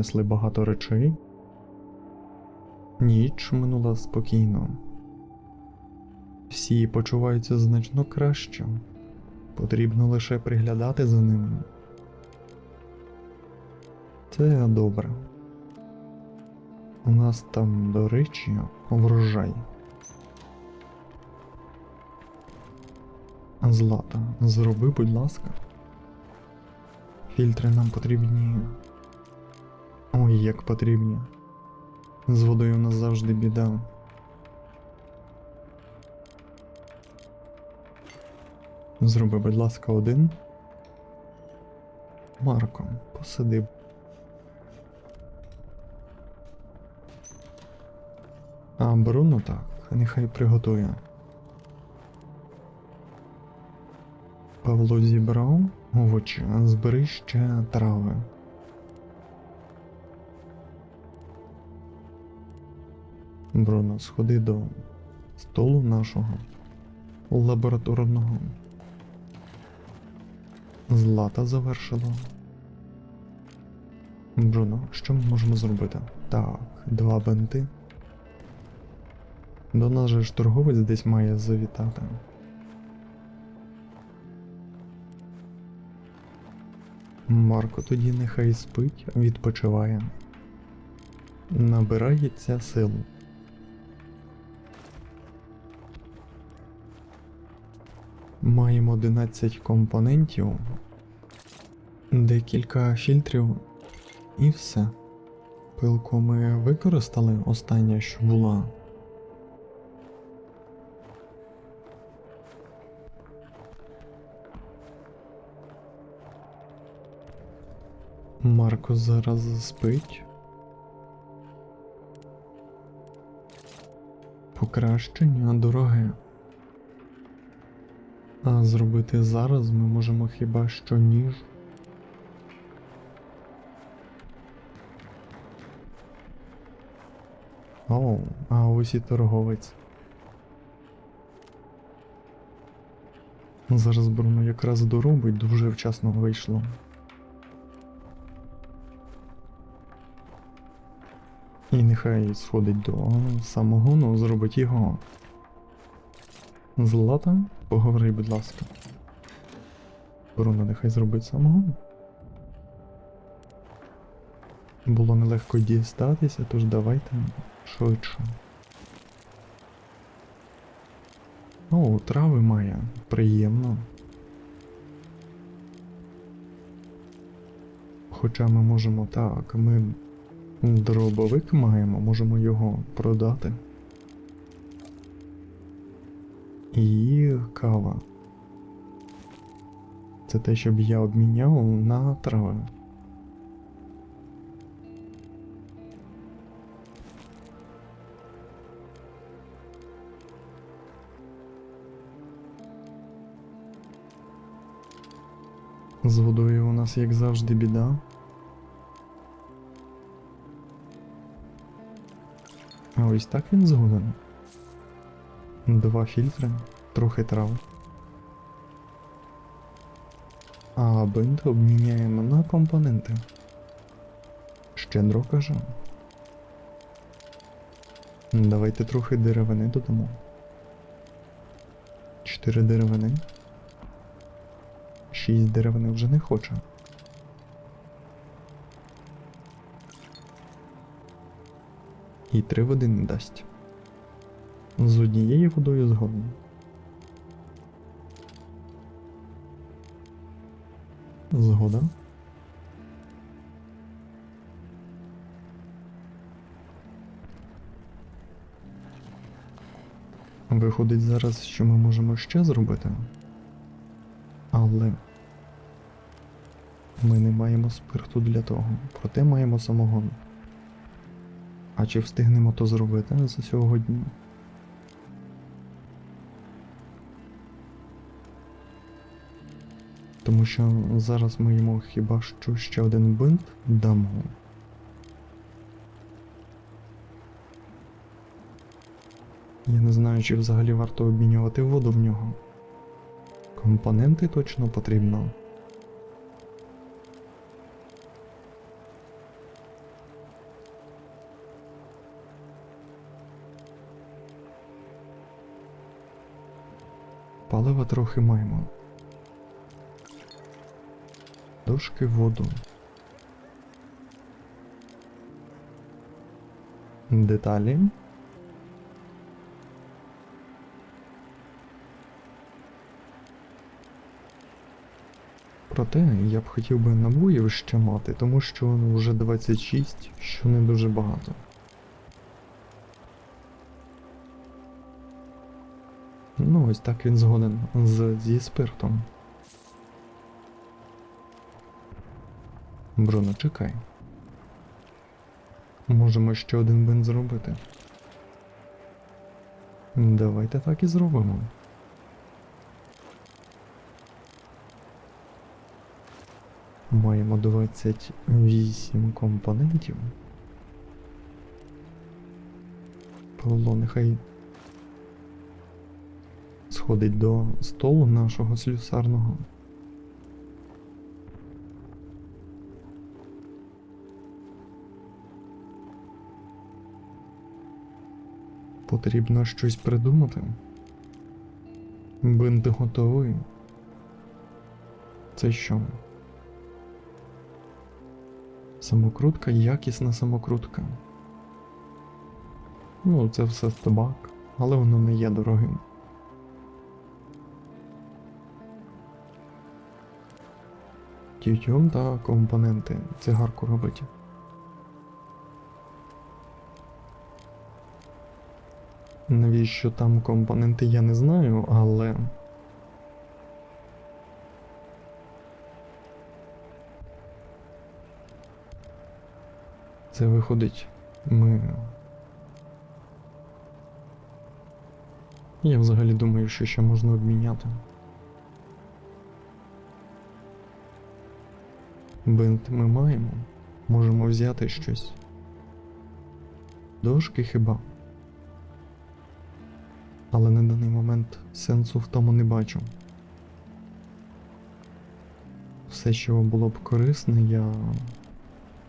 Принесли багато речей. Ніч минула спокійно. Всі почуваються значно краще. Потрібно лише приглядати за ними. Це добре. У нас там, до речі, врожай. Злата, зроби, будь ласка. Фільтри нам потрібні. Ой, як потрібні. З водою у нас завжди біда. Зроби, будь ласка, один. Марко, посиди. А Бруно так, нехай приготує. Павло зібрав овочі, а збери ще трави. Бруно, сходи до столу нашого лабораторного. Злата завершила. Бруно, що ми можемо зробити? Так, два бенти. До нас же ж торговець десь має завітати. Марко тоді нехай спить, відпочиває. Набирається сил. Маємо 11 компонентів, декілька фільтрів і все. Пилку ми використали остання, що була. Марко зараз спить. Покращення дороге. А зробити зараз ми можемо хіба що ніж. Оу, а ось і торговець. Зараз Бруно якраз доробить, дуже вчасно вийшло. І нехай сходить до самогону, зробить його. Злата, поговори, будь ласка. Бруно, нехай зробить самогон. Було нелегко дістатися, тож давайте швидше. О, трави має. Приємно. Хоча ми можемо так, ми дробовик маємо, можемо його продати. І кава. Це те, щоб я обміняв на трави. З водою у нас, як завжди, біда. А ось так він згоден. Два фільтри, трохи трав. А бинт обміняємо на компоненти. Щедро кажу. Давайте трохи деревини додамо. Чотири деревини. Шість деревини вже не хочу. І три води не дасть. З однією водою згодом. Згода. Виходить зараз, що ми можемо ще зробити. Але ми не маємо спирту для того, проте маємо самогон. А чи встигнемо то зробити за сьогодні? Тому що зараз ми йому хіба що ще один бинт дамо. Я не знаю, чи взагалі варто обмінювати воду в нього. Компоненти точно потрібно. Палива трохи маємо. Дошки воду. Деталі. Проте я б хотів би набоїв ще мати, тому що ну, вже 26, що не дуже багато. Ну, ось так він згоден з, зі спиртом. Бруно, чекай. Можемо ще один бин зробити. Давайте так і зробимо. Маємо 28 компонентів. Павло, нехай сходить до столу нашого слюсарного. Потрібно щось придумати. Бинт готовий. Це що? Самокрутка, якісна самокрутка. Ну, це все табак, але воно не є дорогим. Тютюн та компоненти цигарку робить. Навіщо там компоненти, я не знаю, але. Це виходить. Ми. Я взагалі думаю, що ще можна обміняти. Бинт ми маємо. Можемо взяти щось. Дошки хіба. Але на даний момент сенсу в тому не бачу. Все, що було б корисне, я.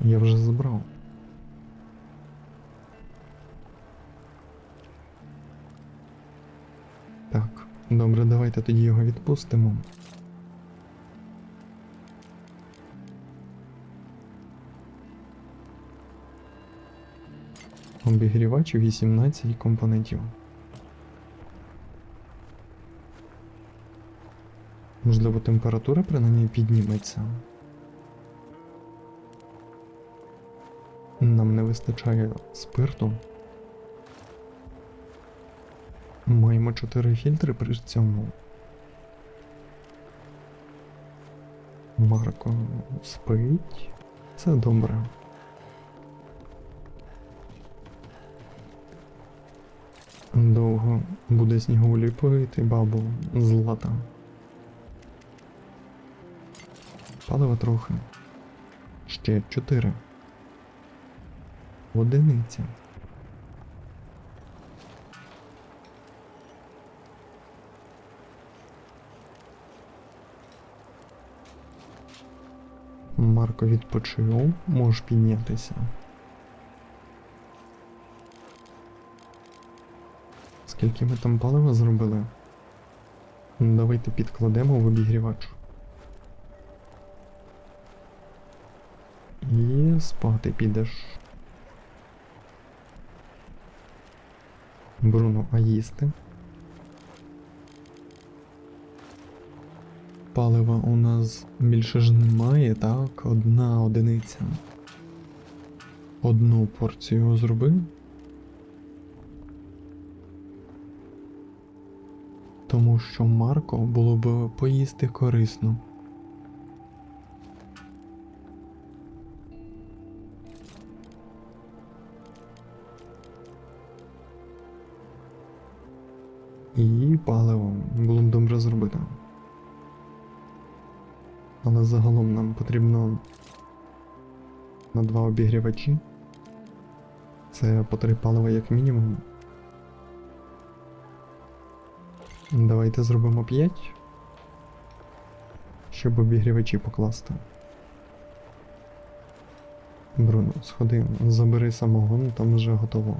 я вже забрав. Так, добре, давайте тоді його відпустимо. Обігрівач 18 компонентів. Можливо, температура принаймні підніметься. Нам не вистачає спирту. Маємо 4 фільтри при цьому. Марко спить. Це добре. Довго буде снігову пити бабу злата. Палива трохи. Ще чотири. Одиниця. Марко відпочив, можеш піднятися. Скільки ми там палива зробили? Давайте підкладемо в обігрівач. Спати підеш. Бруно, а їсти? Палива у нас більше ж немає, так? Одна одиниця. Одну порцію зроби. Тому що Марко було б поїсти корисно. І паливо було б добре зробити. Але загалом нам потрібно на два обігрівачі. Це по три палива як мінімум. Давайте зробимо 5. Щоб обігрівачі покласти. Бруно, сходи, забери самогон, там вже готово.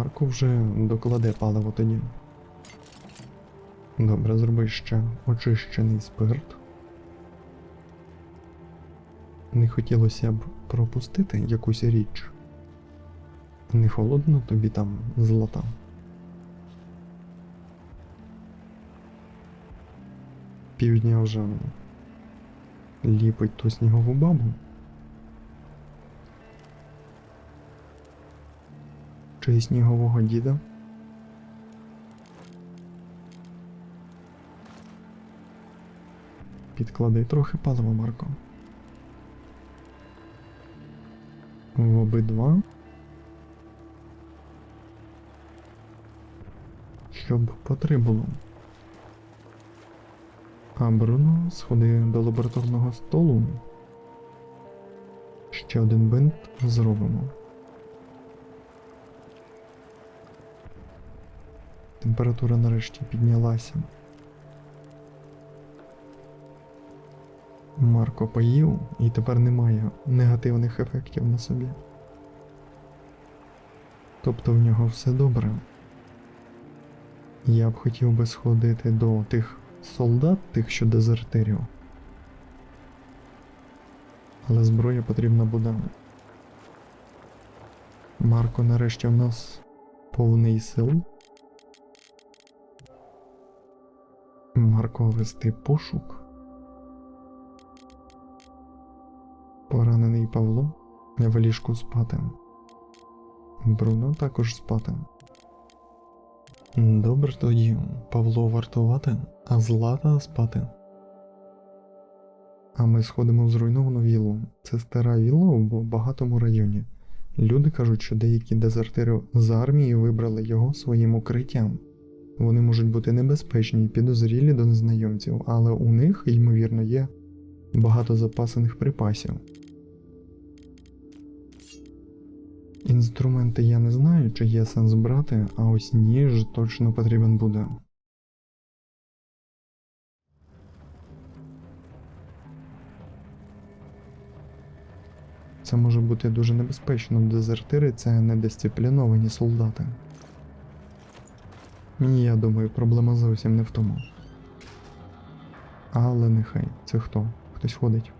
Марко вже докладе паливо тоді. Добре, зроби ще очищений спирт. Не хотілося б пропустити якусь річ. Не холодно тобі там злота. Півдня вже ліпить ту снігову бабу. Чи снігового діда? Підклади трохи палива, Марко. В обидва. Щоб по три було. А Бруно сходи до лабораторного столу. Ще один бинт зробимо. Температура нарешті піднялася. Марко поїв і тепер немає негативних ефектів на собі. Тобто в нього все добре. Я б хотів би сходити до тих солдат, тих, що дезертирів. Але зброя потрібна буде. Марко нарешті в нас повний сил. Марко вести пошук. Поранений Павло в ліжку спати. Бруно також спати. Добре тоді Павло вартувати, а Злата спати. А ми сходимо в зруйновану віллу. Це стара вілла в багатому районі. Люди кажуть, що деякі дезертири з армії вибрали його своїм укриттям. Вони можуть бути небезпечні і підозрілі до незнайомців, але у них, ймовірно, є багато запасених припасів. Інструменти я не знаю, чи є сенс брати, а ось ніж точно потрібен буде. Це може бути дуже небезпечно. Дезертири це недисципліновані солдати. Ні, я думаю, проблема зовсім не в тому. Але нехай. Це хто? Хтось ходить.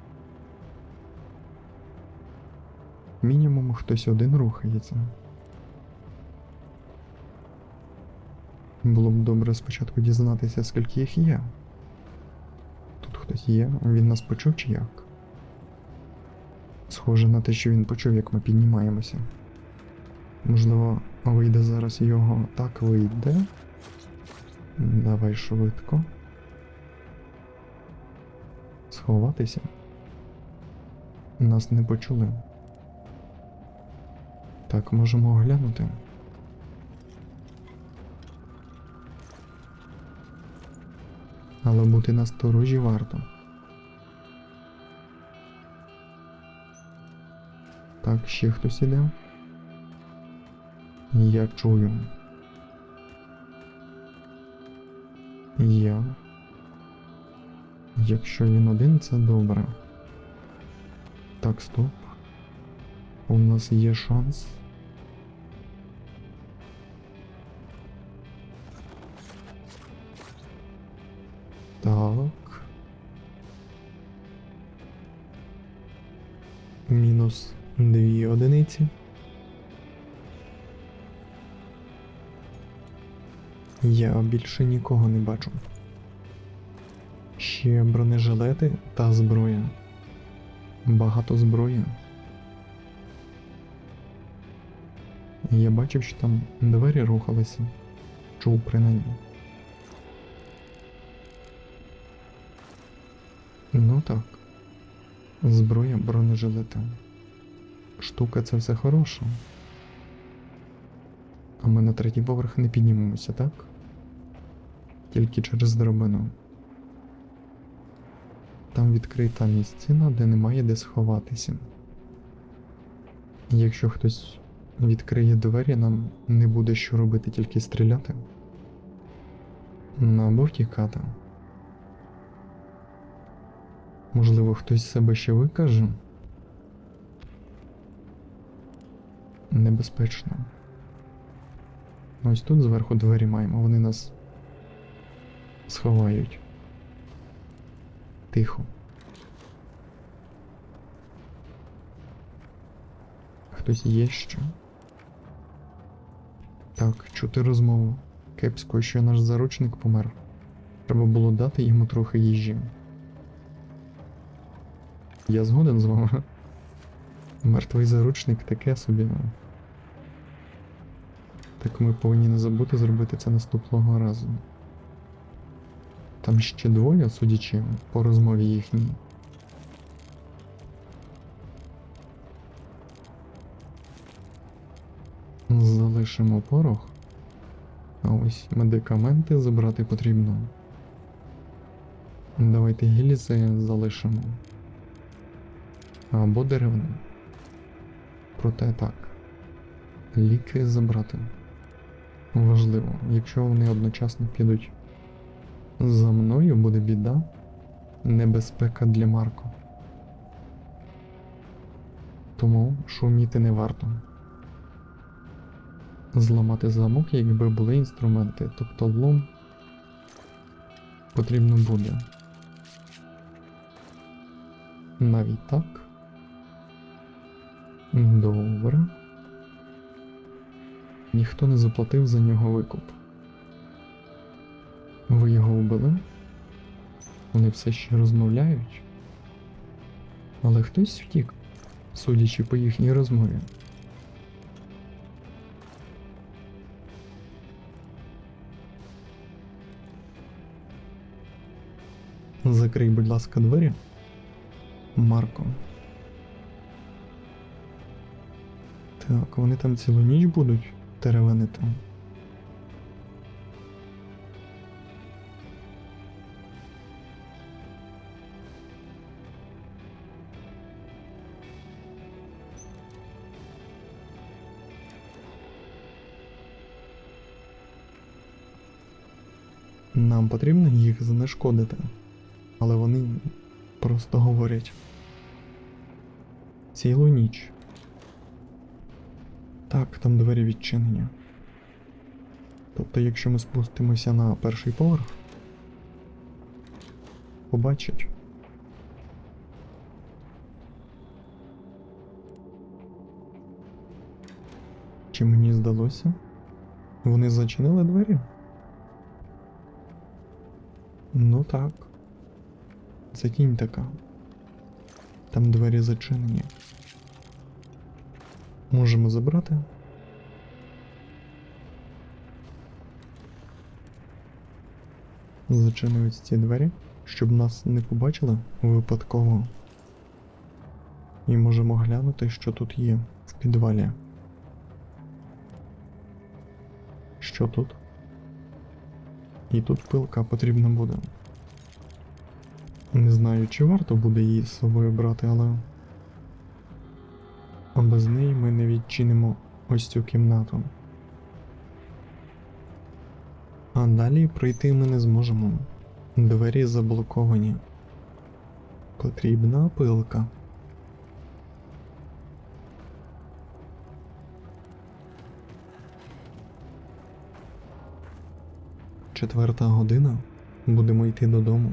Мінімум хтось один рухається. Було б добре спочатку дізнатися, скільки їх є. Тут хтось є, він нас почув чи як? Схоже на те, що він почув, як ми піднімаємося. Можливо, вийде зараз його так вийде. Давай швидко. Сховатися. Нас не почули. Так, можемо оглянути. Але бути насторожі варто. Так, ще хтось іде. Я чую. Я. Якщо він один, це добре. Так, стоп. У нас є шанс. Я більше нікого не бачу. Ще бронежилети та зброя. Багато зброї. Я бачив, що там двері рухалися. Чув принаймні. Ну так. Зброя бронежилета. Штука це все хороше. А ми на третій поверх не піднімемося, так? Тільки через драбину. Там відкрита місцина, де немає де сховатися. Якщо хтось відкриє двері, нам не буде що робити, тільки стріляти. Ну або втікати. Можливо, хтось себе ще викаже. Небезпечно. Ось тут зверху двері маємо, вони нас сховають. Тихо. Хтось є ще? Так, чути розмову. Кепсько, що наш заручник помер. Треба було дати йому трохи їжі. Я згоден з вами. Мертвий заручник таке собі. Так ми повинні не забути зробити це наступного разу. Там ще двоє, судячи по розмові їхній. Залишимо порох. А ось медикаменти забрати потрібно. Давайте гільзи залишимо. Або деревне. Проте так. Ліки забрати. Важливо, якщо вони одночасно підуть за мною, буде біда, небезпека для Марко. Тому шуміти не варто. Зламати замок, якби були інструменти, тобто лом потрібно буде. Навіть так. Добре. Ніхто не заплатив за нього викуп. Ви його? Вони все ще розмовляють? Але хтось втік, судячи по їхній розмові. Закрий, будь ласка, двері. Марко. Так, вони там цілу ніч будуть теревенити. Нам потрібно їх знешкодити, але вони просто говорять цілу ніч. Так, там двері відчинені. Тобто, якщо ми спустимося на перший поверх, побачать. Чи мені здалося? Вони зачинили двері? Ну так. Це тінь така. Там двері зачинені. Можемо забрати. Зачинують ці двері, щоб нас не побачили випадково. І можемо глянути, що тут є в підвалі. Що тут? І тут пилка потрібна буде. Не знаю, чи варто буде її з собою брати, але. А без неї ми не відчинимо ось цю кімнату. А далі пройти ми не зможемо. Двері заблоковані. Потрібна пилка. Четверта година. Будемо йти додому.